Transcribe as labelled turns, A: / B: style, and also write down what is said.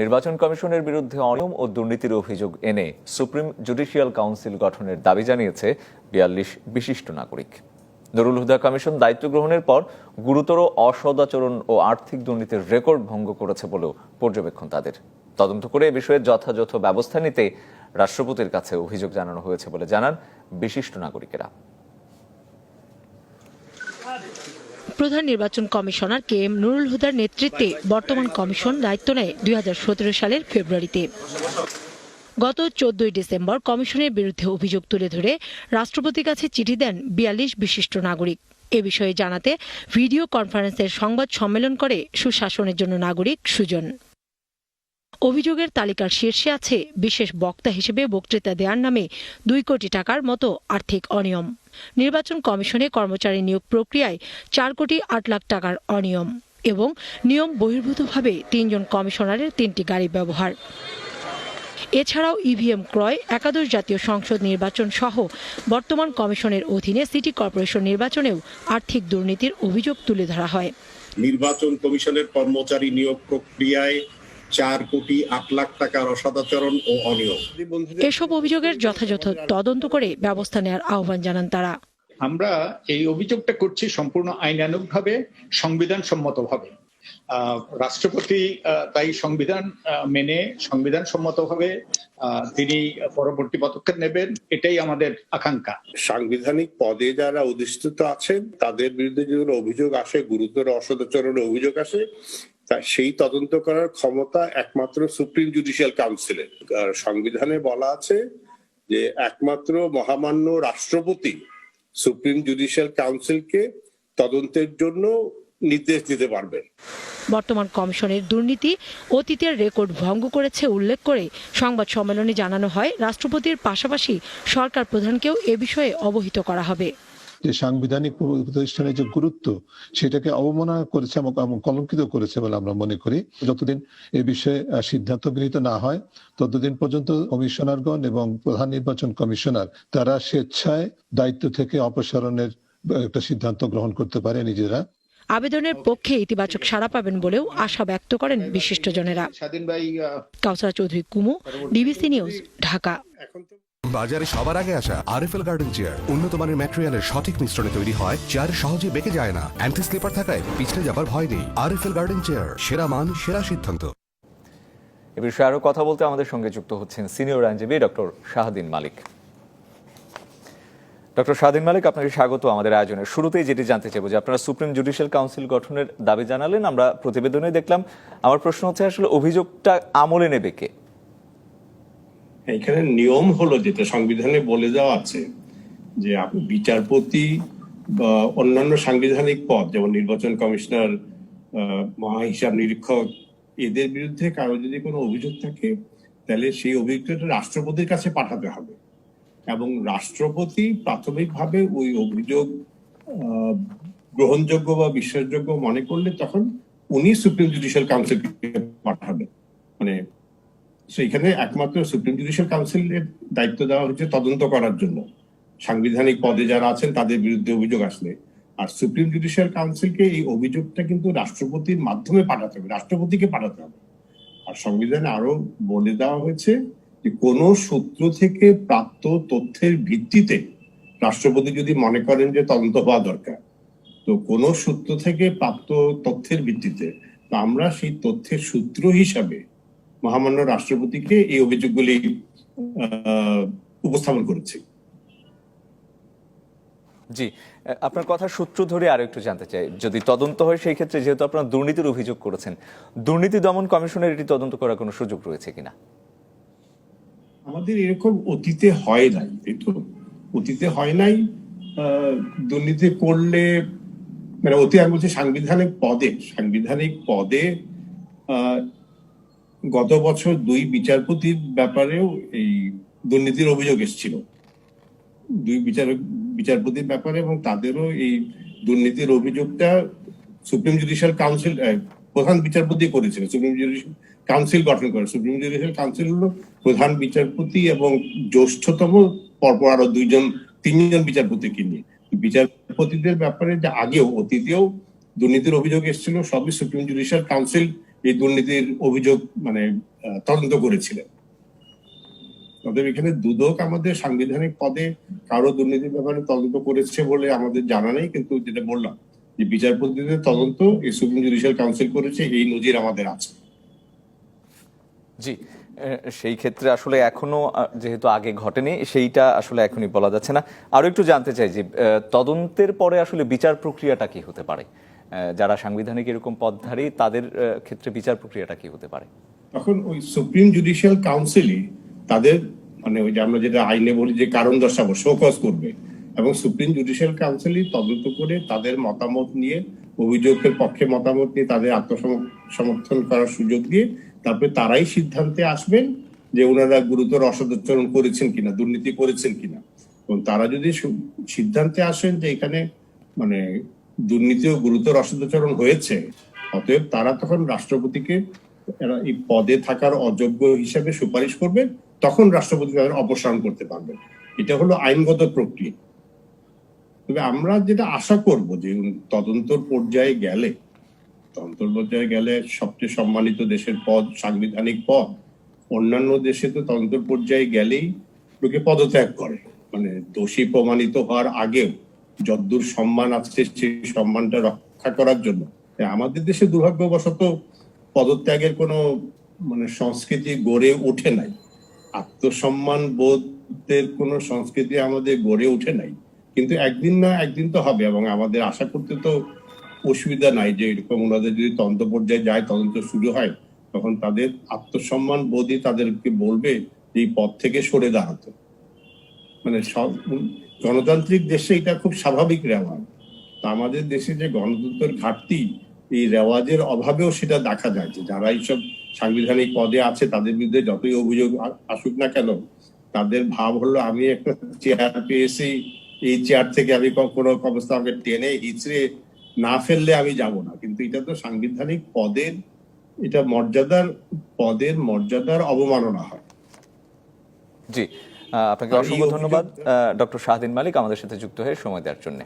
A: নির্বাচন কমিশনের বিরুদ্ধে অনিয়ম ও দুর্নীতির অভিযোগ এনে সুপ্রিম জুডিশিয়াল কাউন্সিল গঠনের দাবি জানিয়েছে বিয়াল্লিশ বিশিষ্ট নাগরিক। নুরুল হুদা কমিশন দায়িত্ব গ্রহণের পর গুরুতর অসদাচরণ ও আর্থিক দুর্নীতির রেকর্ড ভঙ্গ করেছে বলেও পর্যবেক্ষণ তাদের। তদন্ত করে এ বিষয়ে যথাযথ ব্যবস্থা নিতে রাষ্ট্রপতির কাছে অভিযোগ জানানো হয়েছে বলে জানান বিশিষ্ট নাগরিকেরা।
B: প্রধান নির্বাচন কমিশনার কে এম নুরুল হুদার নেতৃত্বে বর্তমান কমিশন দায়িত্ব নেয় দুই হাজার সতেরো সালের ফেব্রুয়ারিতে। গত চোদ্দই ডিসেম্বর কমিশনের বিরুদ্ধে অভিযোগ তুলে ধরে রাষ্ট্রপতির কাছে চিঠি দেন বিয়াল্লিশ বিশিষ্ট নাগরিক। এ বিষয়ে জানাতে ভিডিও কনফারেন্সের সংবাদ সম্মেলন করে সুশাসনের জন্য নাগরিক সুজন। অভিযোগের তালিকার শীর্ষে আছে, বিশেষ বক্তা হিসেবে বক্তৃতা দেওয়ার নামে দুই কোটি টাকার মতো আর্থিক অনিয়ম। নির্বাচন কমিশনে কর্মচারী নিয়োগ প্রক্রিয়ায় চার কোটি আট লাখ টাকার অনিয়ম এবং নিয়ম বহির্ভূতভাবে তিনজন কমিশনারের তিনটি গাড়ি ব্যবহার। এছাড়াও ইভিএম ক্রয়, একাদশ জাতীয় সংসদ নির্বাচন সহ বর্তমান কমিশনের অধীনে সিটি কর্পোরেশন নির্বাচনেও আর্থিক দুর্নীতির অভিযোগ তুলে ধরা হয়।
C: নির্বাচন কমিশনের কর্মচারী নিয়োগ প্রক্রিয়ায় চার কোটি আট লাখ টাকার অসদাচরণ ও অনিয়ম।
B: এসব অভিযোগের যথাযথ তদন্ত করে ব্যবস্থা নেওয়ার আহ্বান জানান তারা।
D: আমরা এই অভিযোগটা করছি সম্পূর্ণ আইনানুগভাবে সংবিধান সম্মতভাবে আহ, রাষ্ট্রপতি আহ, তাই সংবিধান আহ, মেনে সংবিধান সম্মতভাবে আহ, তিনি পরবর্তী পদক্ষেপ নেবেন এটাই আমাদের আকাঙ্ক্ষা।
C: সাংবিধানিক পদে যারা অধিষ্ঠিত আছেন তাদের বিরুদ্ধে যেগুলো অভিযোগ আসে গুরুতর অসদাচরণের অভিযোগ আসে তা সেই তদন্ত করার ক্ষমতা একমাত্র সুপ্রিম জুডিশিয়াল কাউন্সিলের সংবিধানে বলা আছে যে একমাত্র মহামান্য রাষ্ট্রপতি সুপ্রিম জুডিশিয়াল কাউন্সিলকে তদন্তের জন্য নির্দেশ দিতে পারবেন
B: বর্তমান কমিশনের দুর্নীতি অতীতের রেকর্ড ভঙ্গ করেছে উল্লেখ করে সংবাদ সম্মেলনে জানানো হয়, রাষ্ট্রপতির পাশাপাশি সরকার প্রধানকেও এ বিষয়ে অবহিত করা হবে।
E: যে সাংবিধানিক প্রতিষ্ঠানের যে গুরুত্ব সেটাকে অবমাননা করেছে এবং কলঙ্কিত করেছে বলে আমরা মনে করি। যতদিন এ বিষয়ে সিদ্ধান্ত গৃহীত না হয় ততদিন পর্যন্ত কমিশনারগণ এবং প্রধান নির্বাচন কমিশনার তারা স্বেচ্ছায় দায়িত্ব থেকে অপসারণের একটা সিদ্ধান্ত গ্রহণ করতে পারে নিজেরা।
B: আবেদনের পক্ষে ইতিবাচক সাড়া পাবেন বলেও আশা ব্যক্ত করেন বিশিষ্টজনেরা।
D: স্বাধীন ভাই
B: কাউসারা চৌধুরী কুমু ডিবিসি নিউজ ঢাকা।
F: বাজারে সবার আগে আসা আরএফএল গার্ডেন চেয়ার। উন্নত মানের ম্যাটেরিয়ালের সঠিক মিশ্রণে তৈরি হয়, চেয়ার সহজে বেঁকে যায় না। অ্যান্টি স্লিপার থাকায় পিছলে যাবার ভয় নেই। আরএফএল গার্ডেন চেয়ার, সেরা মান, সেরা সিদ্ধান্ত।
A: এ বিষয়ে আরও কথা বলতে আমাদের সঙ্গে যুক্ত হচ্ছেন সিনিয়র আইনজীবী ডক্টর শাহাদিন মালিক। ডক্টর শাহাদিন মালিক, আপনাকে স্বাগত আমাদের আয়োজনে শুরুতেই যেটি জানতে চাইব যে আপনারা সুপ্রিম জুডিশিয়াল কাউন্সিল গঠনের দাবি জানালেন, আমরা প্রতিবেদনে দেখলাম। আমার প্রশ্ন হচ্ছে, আসলে অভিযোগটা আমলে নেবে কে?
G: এখানে নিয়ম হলো যেটা সংবিধানে বলে দেওয়া আছে, যে আপনি বিচারপতি বা অন্যান্য সাংবিধানিক পদ, যেমন নির্বাচন কমিশনার মহা হিসাব নিরীক্ষক, এদের বিরুদ্ধে কারও যদি কোনো অভিযোগ থাকে, তাহলে সেই অভিযোগটা রাষ্ট্রপতির কাছে পাঠাতে হবে। এবং রাষ্ট্রপতি প্রাথমিকভাবে ওই অভিযোগ গ্রহণযোগ্য বা বিশ্বাসযোগ্য মনে করলে তখন উনি সুপ্রিম জুডিশিয়াল কাউন্সিলকে পাঠাবেন। মানে তো এখানে একমাত্র সুপ্রিম জুডিশিয়াল কাউন্সিলের দায়িত্ব দেওয়া হচ্ছে তদন্ত করার জন্য। সাংবিধানিক পদে যারা আছেন, তাদের বিরুদ্ধে অভিযোগ আসলে। আর সুপ্রিম জুডিশিয়াল কাউন্সিলকে এই অভিযোগটা কিন্তু রাষ্ট্রপতির মাধ্যমে পাঠাতে হবে, রাষ্ট্রপতিকে পাঠাতে হবে। আর সংবিধানে আরও বলে দেওয়া হয়েছে যে, কোন সূত্র থেকে প্রাপ্ত তথ্যের ভিত্তিতে রাষ্ট্রপতি যদি মনে করেন যে তদন্ত হওয়া দরকার, তো কোন সূত্র থেকে প্রাপ্ত তথ্যের ভিত্তিতে, তো আমরা সেই তথ্যের সূত্র হিসাবে মহামান্য রাষ্ট্রপতিকে এই অভিযোগগুলি উপস্থাপন করেছি।
A: জি আপনার কথা সূত্র ধরে আরও একটু জানতে চাই। যদি তদন্ত হয় সেই ক্ষেত্রে যেহেতু আপনারা দুর্নীতির অভিযোগ করেছেন দুর্নীতি দমন কমিশনের এটি তদন্ত করার কোনো সুযোগ রয়েছে কিনা?
G: আমাদের এরকম অতীতে হয় নাই তো? অতীতে হয় নাই আহ, দুর্নীতি করলে মানে অতি আমি বলছি সাংবিধানিক পদে সাংবিধানিক পদে আহ, গত বছর দুই বিচারপতির ব্যাপারেও এই দুর্নীতির অভিযোগ এসেছিল। দুই বিচার, বিচারপতির ব্যাপারে এবং তাদেরও এই দুর্নীতির অভিযোগটা সুপ্রিম জুডিশিয়াল কাউন্সিল প্রধান বিচারপতি করেছিল। সুপ্রিম জুডিশিয়াল কাউন্সিল গঠন করে। সুপ্রিম জুডিশিয়াল কাউন্সিল হলো প্রধান বিচারপতি এবং জ্যেষ্ঠতম, পরপর আরও দুইজন, তিনজন বিচারপতিকে নিয়ে। বিচারপতিদের ব্যাপারে যে আগেও অতীতেও দুর্নীতির অভিযোগ এসেছিল, সবই সুপ্রিম জুডিশিয়াল কাউন্সিল এই দুর্নীতির অভিযোগ মানে তদন্ত করেছিলেন। অতএব এখানে দুদক আমাদের সাংবিধানিক পদে কারও দুর্নীতির ব্যাপারে তদন্ত করেছে বলে আমাদের জানা নেই, কিন্তু যেটা বললাম যে বিচারপতিদের তদন্ত এই সুপ্রিম জুডিশিয়াল কাউন্সিল করেছে, এই নজির আমাদের আছে।
A: জি সেই ক্ষেত্রে আসলে এখনও যেহেতু আগে ঘটেনি, সেইটা আসলে এখনই বলা যাচ্ছে না। আরও একটু জানতে চাই যে তদন্তের পরে আসলে বিচার প্রক্রিয়াটা কি হতে পারে? যারা সাংবিধানিক এরকম পদধারী তাদের ক্ষেত্রে বিচার প্রক্রিয়াটা কি হতে পারে?
G: তখন ওই সুপ্রিম জুডিশিয়াল কাউন্সিলই তাদের মানে ওই যে আমরা যেটা আইনে বলি যে কারণ দর্শাবো, শোকজ করবে। এবং সুপ্রিম জুডিশিয়াল কাউন্সিলই তদন্ত করে তাদের মতামত নিয়ে, অভিযোগের পক্ষে মতামত নিয়ে তাদের আত্মসমর্থন করার সুযোগ দিয়ে তারপরে তারাই সিদ্ধান্তে আসবেন যে ওনারা গুরুতর অসদাচরণ করেছেন কিনা, দুর্নীতি করেছেন কিনা। এবং তারা যদি সিদ্ধান্তে আসেন যে এখানে মানে দুর্নীতি ও গুরুতর অসদাচরণ হয়েছে। অতএব তারা তখন রাষ্ট্রপতিকে এরা এই পদে থাকার অযোগ্য হিসাবে সুপারিশ করবে, তখন রাষ্ট্রপতি তাদের অপসারণ করতে পারবেন এটা হলো আইনগত প্রক্রিয়া। তবে আমরা যেটা আশা করব যে তদন্তর পর্যায়ে গেলে, তদন্তর পর্যায়ে গেলে সবচেয়ে সম্মানিত দেশের পদ, সাংবিধানিক পদ, অন্যান্য দেশে তো তদন্তর পর্যায়ে গেলেই লোকে পদত্যাগ করে। মানে দোষী প্রমাণিত হওয়ার আগেও যদ্দূর সম্মান আছে, সেই সম্মানটা রক্ষা করার জন্য। আমাদের দেশে দুর্ভাগ্যবশত পদত্যাগের কোনো মানে সংস্কৃতি গড়ে ওঠে নাই। আত্মসম্মান বোধের কোনো সংস্কৃতি আমাদের গড়ে ওঠে নাই। কিন্তু একদিন না একদিন তো হবে এবং আমাদের আশা করতে তো অসুবিধা নাই যে এরকম ওনাদের যদি তদন্ত পর্যায়ে যায়, তদন্ত শুরু হয়, তখন তাদের আত্মসম্মান বোধই তাদেরকে বলবে এই পথ থেকে সরে দাঁড়াতে। মানে সব গণতান্ত্রিক দেশে এটা খুব স্বাভাবিক রেওয়াজ। তা আমাদের দেশে যে গণতন্ত্রের ঘাটতি, এই রেওয়াজের অভাবেও সেটা দেখা যায় যে যারা এইসব সাংবিধানিক পদে আছে, তাদের বিরুদ্ধে যতই অভিযোগ আসুক না কেন, তাদের ভাব হলো আমি একটা চেয়ার পেয়েছি, এই চেয়ার থেকে আমি কোনো অবস্থা আমাকে টেনে হিচড়ে না ফেললে আমি যাব না। কিন্তু এটা তো সাংবিধানিক পদের, এটা মর্যাদার, পদের মর্যাদার অবমাননা হয়।
A: জি। আপনাকে অসংখ্য ধন্যবাদ। ডক্টর শাহদিন মালিক আমাদের সাথে যুক্ত হয়ে সময় দেওয়ার জন্য।